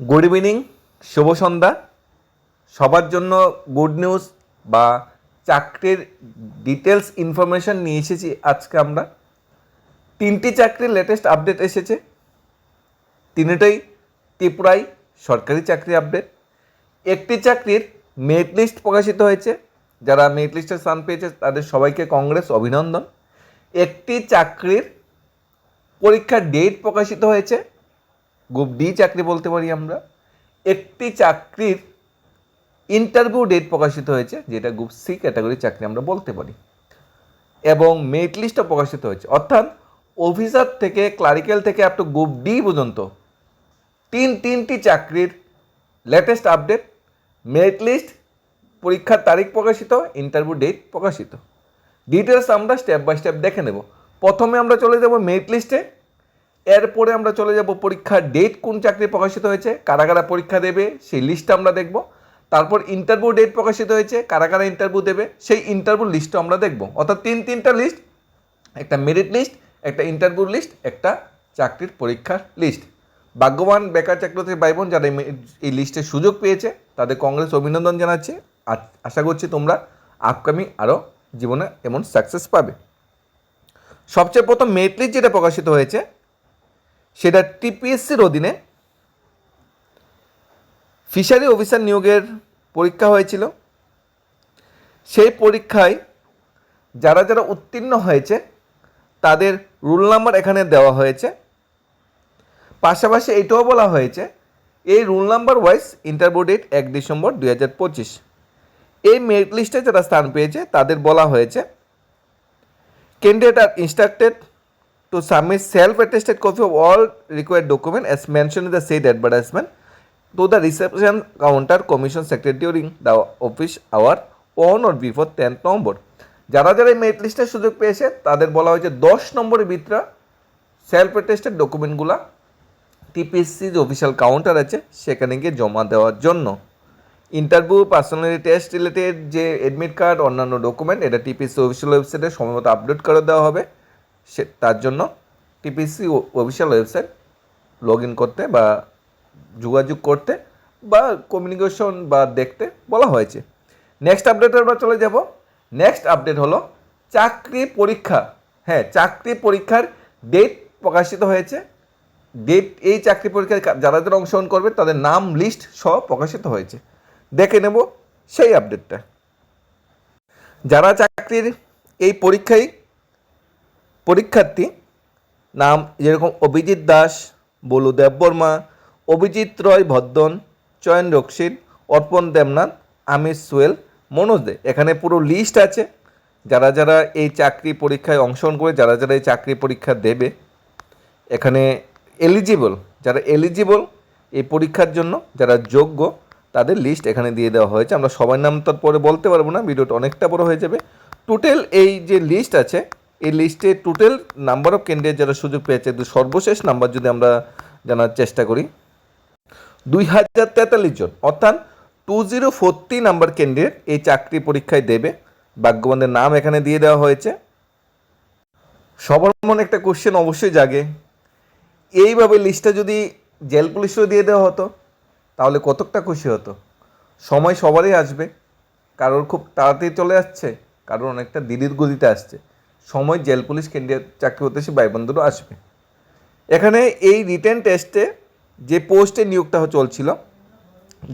Good evening শুভ সন্ধ্যা। সবার জন্য good news বা চাকরির ডিটেলস ইনফরমেশন নিয়ে এসেছি আজকে আমরা। তিনটি চাকরির লেটেস্ট আপডেট এসেছে। তিনটাই ত্রিপুরায় সরকারি চাকরি আপডেট একটি চাকরির মেরিট লিস্ট প্রকাশিত হয়েছে। যারা মেরিট লিস্টে স্থান পেয়েছে, তাদের সবাইকে কংগ্রেস অভিনন্দন। একটি চাকরির পরীক্ষার ডেট প্রকাশিত হয়েছে। গ্রুপ ডি চাকরি বলতে পারি আমরা, একটি চাকরির ইন্টারভিউ ডেট প্রকাশিত হয়েছে, যেটা গ্রুপ সি ক্যাটাগরি চাকরি আমরা বলতে পারি, এবং মেরিট লিস্টও প্রকাশিত হয়েছে। অর্থাৎ অফিসার থেকে ক্লারিক্যাল থেকে আপ টু গ্রুপ ডি পর্যন্ত তিন, তিনটি চাকরির লেটেস্ট আপডেট মেরিট লিস্ট পরীক্ষার তারিখ প্রকাশিত ইন্টারভিউ ডেট প্রকাশিত। ডিটেলস আমরা স্টেপ বাই স্টেপ দেখে নেব। প্রথমে আমরা চলে যাব মেরিট লিস্টে এরপরে আমরা চলে যাব পরীক্ষার ডেট কোন চাকরি প্রকাশিত হয়েছে, কারা কারা পরীক্ষা দেবে, সেই লিস্ট আমরা দেখব। তারপর ইন্টারভিউ ডেট প্রকাশিত হয়েছে, কারা কারা ইন্টারভিউ দেবে, সেই ইন্টারভিউ লিস্টও আমরা দেখব। অর্থাৎ তিন তিনটা লিস্ট একটা মেরিট লিস্ট একটা ইন্টারভিউ লিস্ট একটা চাকরির পরীক্ষার লিস্ট ভাগ্যবান বেকার চাকরিতে ভাই বোন যারা এই মে- এই লিস্টে সুযোগ পেয়েছে, তাদের কংগ্রেস অভিনন্দন জানাচ্ছে। আর আশা করছি তোমরা আপকামিং আরও জীবনে এমন সাকসেস পাবে। সবচেয়ে প্রথম মেরিট লিস্ট যেটা প্রকাশিত হয়েছে সেটা টিপিএসসির অধীনে ফিশারি অফিসার নিয়োগের পরীক্ষা হয়েছিল। সেই পরীক্ষায় যারা যারা উত্তীর্ণ হয়েছে, তাদের রুল নাম্বার এখানে দেওয়া হয়েছে। পাশাপাশি এটাও বলা হয়েছে, এই roll number wise interview date এক ডিসেম্বর দুই হাজার পঁচিশ। এই মেরিট লিস্টে যারা স্থান পেয়েছে, তাদের বলা হয়েছে, candidate R instructed to submit self-attested copy of all required document as mentioned in the said advertisement to the reception counter commission secretary during the office hour on or before 10th November যারা যারা merit লিস্টের সুযোগ পেয়েছে তাদের বলা হয়েছে দশ নম্বরের ভিতরে সেলফ অ্যাটেস্টেড ডকুমেন্টগুলা টিপিএসসি যে অফিসিয়াল কাউন্টার আছে সেখানে গিয়ে জমা দেওয়ার জন্য ইন্টারভিউ পার্সোনালি টেস্ট রিলেটেড যে অ্যাডমিট কার্ড অন্যান্য ডকুমেন্ট এটা টিপিসি অফিসিয়াল ওয়েবসাইটে সময়মতো আপডেট করে দেওয়া হবে সে তার জন্য TPC official website log in করতে বা যোগাযোগ করতে বা কমিউনিকেশন বা দেখতে বলা হয়েছে। নেক্সট আপডেটে আমরা চলে যাব। নেক্সট আপডেট হলো চাকরি পরীক্ষা। হ্যাঁ চাকরি পরীক্ষার ডেট প্রকাশিত হয়েছে। ডেট এই চাকরি পরীক্ষায় যারা যারা অংশগ্রহণ করবে তাদের নাম লিস্ট সহ প্রকাশিত হয়েছে। দেখে নেব সেই আপডেটটা যারা চাকরির এই পরীক্ষায় পরীক্ষার্থী নাম যেরকম অভিজিৎ দাস, বলু দেববর্মা, অভিজিৎ রয় ভদ্দন, চয়ন রক্ষিত অর্পণ দেবনাথ, আমির সোয়েল মনোজ দে। এখানে পুরো লিস্ট আছে। যারা যারা এই চাকরি পরীক্ষায় অংশগ্রহণ করে, যারা যারা এই চাকরি পরীক্ষা দেবে, এখানে এলিজিবল যারা এলিজিবল এই পরীক্ষার জন্য, যারা যোগ্য, তাদের লিস্ট এখানে দিয়ে দেওয়া হয়েছে। আমরা সবার নাম তো পরে বলতে পারব না, ভিডিওটা অনেকটা বড় হয়ে যাবে। টোটাল এই যে লিস্ট আছে এই লিস্টে টোটাল নাম্বার অফ ক্যান্ডিডেট যারা সুযোগ পেয়েছে সর্বশেষ নাম্বার যদি আমরা জানার চেষ্টা করি, দুই হাজার তেতাল্লিশ জন। অর্থাৎ two zero forty number candidate এই চাকরি পরীক্ষায় দেবে। ভাগ্যবানদের নাম এখানে দিয়ে দেওয়া হয়েছে। সবার মনে একটা কোশ্চেন অবশ্যই জাগে। এইভাবে লিস্টটা যদি জেল পুলিশও দিয়ে দেওয়া হতো, তাহলে কতকটা খুশি হতো? সময় সবারই আসবে। কারোর খুব তাড়াতাড়ি চলে আসছে, কারোর অনেকটা দিদির গতিতে আসছে। সময় জেল পুলিশ কেন্দ্রীয় চাকরি হতে সে ভাই আসবে। এখানে এই রিটেন টেস্টে যে পোস্টে নিয়োগটা চলছিল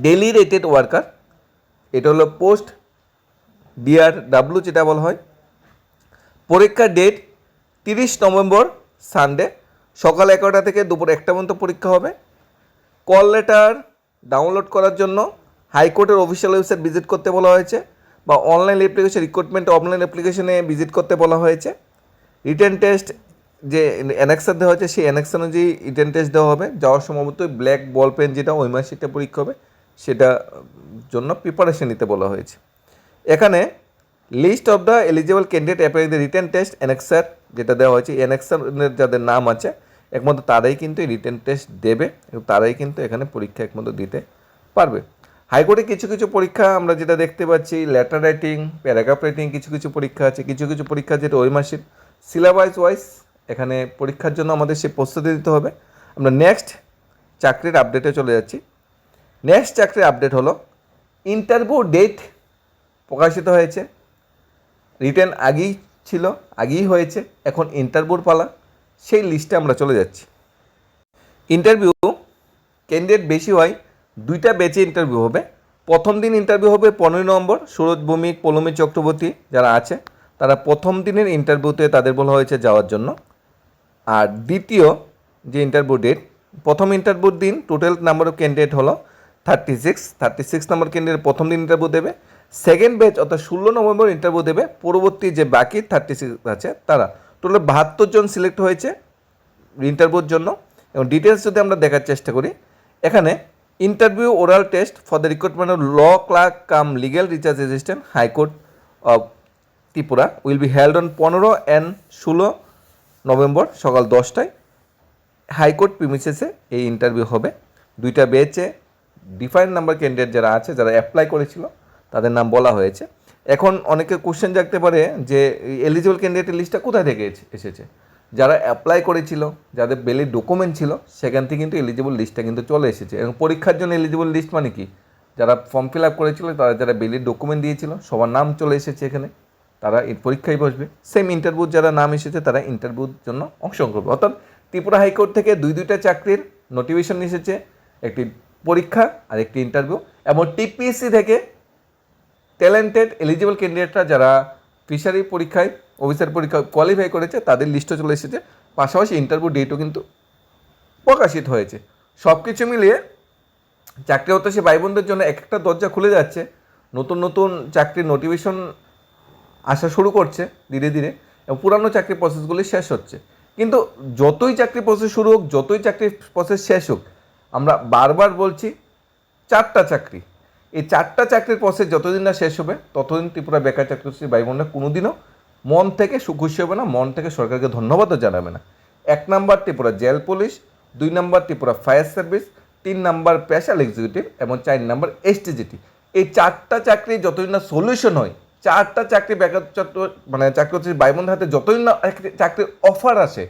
ডেলি রেটেড ওয়ার্কার, এটা হলো পোস্ট ডিআর ডাব্লু যেটা বলা হয় পরীক্ষার ডেট তিরিশ নভেম্বর সানডে, সকাল এগারোটা থেকে দুপুর একটা পর্যন্ত পরীক্ষা হবে। কল লেটার ডাউনলোড করার জন্য হাইকোর্টের অফিসিয়াল ওয়েবসাইট ভিজিট করতে বলা হয়েছে। বা অনলাইন অ্যাপ্লিকেশন রিক্রুটমেন্ট অনলাইন অ্যাপ্লিকেশনে ভিজিট করতে বলা হয়েছে। রিটেন টেস্ট যে অ্যানেক্সার দেওয়া হয়েছে, সেই অ্যানেক্স অনুযায়ী রিটেন টেস্ট দেওয়া হবে। যাওয়ার সম্ভবত ব্ল্যাক বল পেন যেটা, ওই মাসিকটা পরীক্ষা হবে, সেটা জন্য প্রিপারেশন নিতে বলা হয়েছে। এখানে list of the eligible candidate apply the written test annexure যেটা দেওয়া হয়েছে অ্যানেক্সারের যাদের নাম আছে, একমাত্র তারাই কিন্তু এই রিটেন টেস্ট দেবে এবং তারাই কিন্তু এখানে পরীক্ষা একমাত্র দিতে পারবে। হাইকোর্টে কিছু কিছু পরীক্ষা আমরা যেটা দেখতে পাচ্ছি লেটার রাইটিং প্যারাগ্রাফ রাইটিং কিছু কিছু পরীক্ষা আছে। কিছু কিছু পরীক্ষা যেটা ওই মাসের সিলেবাস ওয়াইজ এখানে পরীক্ষার জন্য আমাদের সে প্রস্তুতি দিতে হবে। আমরা নেক্সট চাকরির আপডেটে চলে যাচ্ছি। নেক্সট চাকরির আপডেট হলো ইন্টারভিউ ডেট প্রকাশিত হয়েছে। রিটার্ন আগেই ছিল, আগেই হয়েছে, এখন ইন্টারভিউর পালা। সেই লিস্টে আমরা চলে যাচ্ছি। ইন্টারভিউ ক্যান্ডিডেট বেশি হয় দুইটা ব্যাচে ইন্টারভিউ হবে। প্রথম দিন ইন্টারভিউ হবে পনেরোই নভেম্বর সুরজ ভৌমিক, পলমী চক্রবর্তী যারা আছে, তারা প্রথম দিনের ইন্টারভিউতে তাদের বলা হয়েছে যাওয়ার জন্য। আর দ্বিতীয় যে ইন্টারভিউ ডেট প্রথম ইন্টারভিউর দিন টোটাল নাম্বার অফ ক্যান্ডিডেট হলো thirty six thirty six number candidate প্রথম দিন ইন্টারভিউ দেবে। সেকেন্ড ব্যাচ অর্থাৎ ষোলো নভেম্বর ইন্টারভিউ দেবে। পরবর্তী যে বাকি থার্টি সিক্স আছে, তারা টোটাল বাহাত্তর জন সিলেক্ট হয়েছে ইন্টারভিউর জন্য। এবং ডিটেলস যদি আমরা দেখার চেষ্টা করি, এখানে interview oral test for the recruitment of law clerk cum legal research assistant high court of Tripura will be held on পনেরো অ্যান্ড ষোলো নভেম্বর সকাল দশটায়। হাইকোর্ট প্রিমিসেসে এই ইন্টারভিউ হবে। দুইটা বেচে ডিফাইন নাম্বার ক্যান্ডিডেট যারা আছে, যারা অ্যাপ্লাই করেছিল, তাদের নাম বলা হয়েছে। এখন অনেকে কোশ্চেন জাগতে পারে যে এলিজিবল ক্যান্ডিডেটের লিস্টটা কোথায় থেকে এসেছে? যারা অ্যাপ্লাই করেছিল, যাদের বেলির ডকুমেন্ট ছিল, সেখান থেকে কিন্তু এলিজিবল লিস্টটা কিন্তু চলে এসেছে। এবং পরীক্ষার জন্য এলিজিবল লিস্ট মানে কি? যারা ফর্ম ফিল আপ করেছিল, তারা যারা বেলির ডকুমেন্ট দিয়েছিল, সবার নাম চলে এসেছে এখানে। তারা এই পরীক্ষায় বসবে। সেম ইন্টারভিউ যারা নাম এসেছে, তারা ইন্টারভিউর জন্য অংশগ্রহণ করবে। অর্থাৎ ত্রিপুরা হাইকোর্ট থেকে দুই দুইটা চাকরির নোটিফিকেশন এসেছে। একটি পরীক্ষা আর একটি ইন্টারভিউ এবং টিপিএসসি থেকে ট্যালেন্টেড এলিজিবল ক্যান্ডিডেটরা যারা ফিশারি পরীক্ষায় অফিসার পরীক্ষা কোয়ালিফাই করেছে, তাদের লিস্টও চলে এসেছে। পাশাপাশি ইন্টারভিউ ডেটও কিন্তু প্রকাশিত হয়েছে। সব কিছু মিলিয়ে চাকরি হতাশী ভাই বোনদের জন্য এক একটা দরজা খুলে যাচ্ছে। নতুন নতুন চাকরির নোটিফিকেশন আসা শুরু করছে ধীরে ধীরে এবং পুরানো চাকরির প্রসেসগুলি শেষ হচ্ছে। কিন্তু যতই চাকরি প্রসেস শুরু হোক, যতই চাকরির প্রসেস শেষ হোক, আমরা বারবার বলছি চারটা চাকরি। এই চারটা চাকরির প্রসেস যতদিন না শেষ হবে, ততদিন ত্রিপুরা বেকার চাকরি ভাই বোনরা কোনোদিনও মন থেকে সুখুশি হবে না, মন থেকে সরকারকে ধন্যবাদও জানাবে না। এক নাম্বার ত্রিপুরা জেল পুলিশ, দুই নাম্বার ত্রিপুরা ফায়ার সার্ভিস, তিন নাম্বার স্পেশাল এক্সিকিউটিভ এবং চার নাম্বার এসটিজিটি। এই চারটা চাকরি যতদিন না সলিউশন হয়, চারটা চাকরি বেকার মানে চাকরি হচ্ছে ভাই হাতে যতদিন না চাকরির অফার আসে,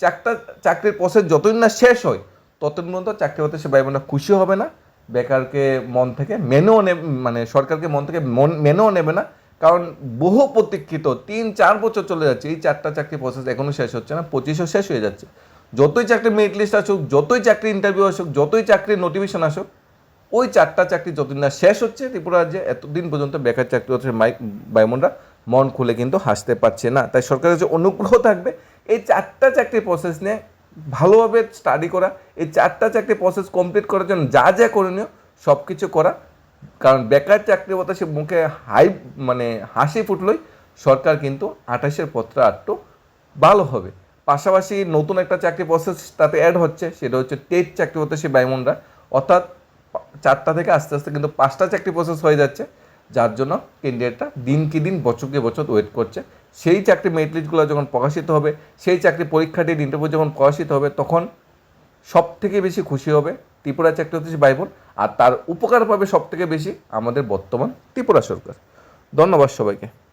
চারটা চাকরির প্রসেস যতদিন না শেষ হয় ততদিন পর্যন্ত চাকরি হতে সে ভাই বোনরা খুশি হবে না, বেকারকে মন থেকে মেনেও নে মানে সরকারকে মন থেকে মন মেনেও নেবে না কারণ বহু প্রতীক্ষিত, তিন, চার বছর চলে যাচ্ছে, এই চারটা চাকরি প্রসেস এখনও শেষ হচ্ছে না, পঁচিশও শেষ হয়ে যাচ্ছে। যতই চাকরি মেরিট লিস্ট আসুক, যতই চাকরি ইন্টারভিউ আসুক, যতই চাকরির নোটিফিকেশন আসুক, ওই চারটা চাকরি যতদিন না শেষ হচ্ছে, ত্রিপুরা রাজ্যে এতদিন পর্যন্ত বেকার চাকরি হচ্ছে মাইক বায়ুমনরা মন খুলে কিন্তু হাসতে পারছে না। তাই সরকারের যে অনুগ্রহ থাকবে, এই চারটা চাকরির প্রসেস নিয়ে ভালোভাবে স্টাডি করা, এই চারটা চাকরি প্রসেস কমপ্লিট করার জন্য যা যা করণীয় সব কিছু করা কারণ বেকার চাকরি সে মুখে হাই মানে হাসি ফুটলই, সরকার কিন্তু আঠাশের পত্র আটটু ভালো হবে। পাশাপাশি নতুন একটা চাকরি প্রসেস তাতে অ্যাড হচ্ছে, সেটা হচ্ছে টেট চাকরি হতে সে বাইমনরা অর্থাৎ চারটা থেকে আস্তে আস্তে কিন্তু পাঁচটা চাকরি প্রসেস হয়ে যাচ্ছে, যার জন্য ক্যান্ডিডেটটা দিন কি দিন বছরকে বছর ওয়েট করছে। সেই চাকরি মেরিট লিস্টগুলো যখন প্রকাশিত হবে, সেই চাকরি পরীক্ষাটির ইন্টারভিউ যখন প্রকাশিত হবে, তখন সব থেকে বেশি খুশি হবে ত্রিপুরা চাকরি ভাই বোন আর তার উপকার পাবে সবথেকে বেশি আমাদের বর্তমান ত্রিপুরা সরকার। ধন্যবাদ সবাইকে।